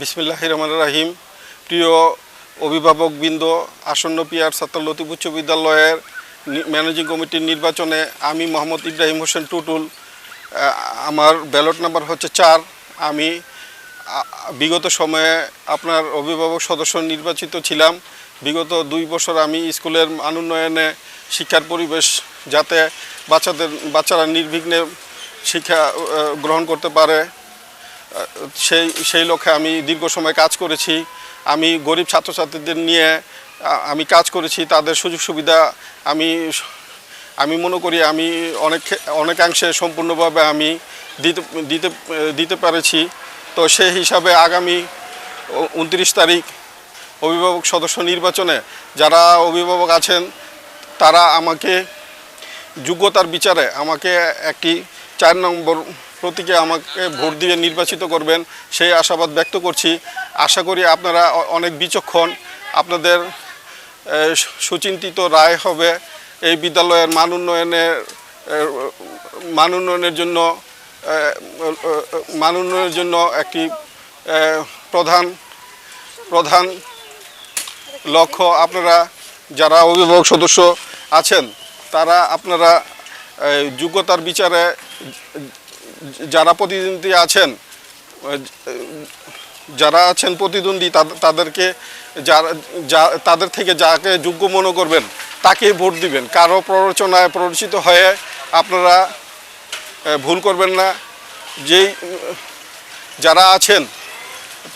বিসমিল্লাহ রহমান রাহিম প্রিয় অভিভাবক বৃন্দ আসন্ন পিয়ার সাত্তার লতিফ উচ্চ বিদ্যালয়ের ম্যানেজিং কমিটির নির্বাচনে আমি মোহাম্মদ ইব্রাহিম হোসেন টুটুল আমার ব্যালট নাম্বার হচ্ছে চার। আমি বিগত সময়ে আপনার অভিভাবক সদস্য নির্বাচিত ছিলাম। বিগত দুই বছর আমি স্কুলের অনুন্নয়নে শিক্ষার পরিবেশ যাতে বাচ্চাদের, বাচ্চারা নির্বিঘ্নে শিক্ষা গ্রহণ করতে পারে সেই সেই লক্ষ্যে আমি দীর্ঘ সময় কাজ করেছি। আমি গরিব ছাত্রছাত্রীদের নিয়ে আমি কাজ করেছি, তাদের সুযোগ সুবিধা আমি আমি মনে করি আমি অনেক, অনেকাংশে সম্পূর্ণভাবে আমি দিতে দিতে দিতে পেরেছি। তো সেই হিসাবে আগামী উনত্রিশ তারিখ অভিভাবক সদস্য নির্বাচনে যারা অভিভাবক আছেন, তারা আমাকে যোগ্যতার বিচারে আমাকে একটি চার নম্বর প্রতীকে আমাকে ভোট দিয়ে নির্বাচিত করবেন, সেই আশাবাদ ব্যক্ত করছি। আশা করি আপনারা অনেক বিচক্ষণ। আপনাদের সুচিন্তিত রায় হবে। এই বিদ্যালয়ের মান উন্নয়নের মান উন্নয়নের জন্য মান উন্নয়নের জন্য একটি প্রধান প্রধান লক্ষ্য আপনারা যারা অভিভাবক সদস্য আছেন, তারা আপনারা যোগ্যতার বিচারে যারা প্রতিদ্বন্দ্বী আছেন, যারা আছেন প্রতিদ্বন্দ্বী তাদেরকে যারা তাদের থেকে যাকে যোগ্য মনে করবেন তাকে ভোট দিবেন। কারও প্ররোচনায় প্ররোচিত হয়ে আপনারা ভুল করবেন না। যেই, যারা আছেন,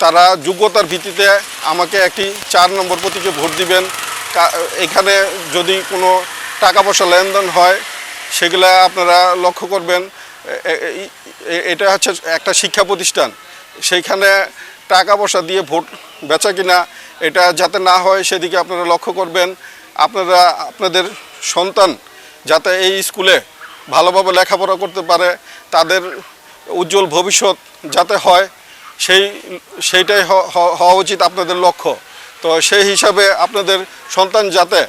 তারা যোগ্যতার ভিত্তিতে আমাকে একটি চার নম্বর প্রতীকে ভোট দিবেন। এখানে যদি কোনো টাকা পয়সা লেনদেন হয়, সেগুলা আপনারা লক্ষ্য করবেন। এটা হচ্ছে একটা শিক্ষা প্রতিষ্ঠান। সেইখানে টাকা পয়সা দিয়ে ভোট বেচা কিনা, এটা যাতে না হয়, সেদিকে আপনারা লক্ষ্য করবেন। আপনারা, আপনাদের সন্তান যাতে এই স্কুলে ভালোভাবে লেখাপড়া করতে পারে, তাদের উজ্জ্বল ভবিষ্যৎ যাতে হয়, সেই, সেইটাই হওয়া উচিত আপনাদের লক্ষ্য। তো সেই হিসাবে আপনাদের সন্তান যাতে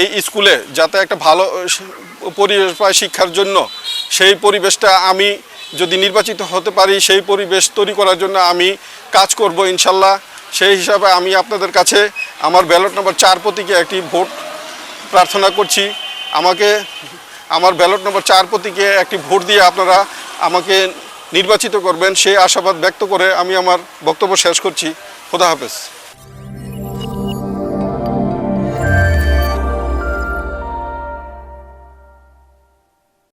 এই স্কুলে যাতে একটা ভালো, পরিবেশ পায় শিক্ষার জন্য, সেই পরিবেশটা আমি যদি নির্বাচিত হতে পারি, সেই পরিবেশ তৈরি করার জন্য আমি কাজ করব ইনশাল্লাহ। সেই হিসাবে আমি আপনাদের কাছে আমার ব্যালট নম্বর চার প্রতীকে একটি ভোট প্রার্থনা করছি। আমাকে আমার ব্যালট নম্বর চার প্রতীকে একটি ভোট দিয়ে আপনারা আমাকে নির্বাচিত করবেন, সেই আশাবাদ ব্যক্ত করে আমি আমার বক্তব্য শেষ করছি। খোদা হাফেজ।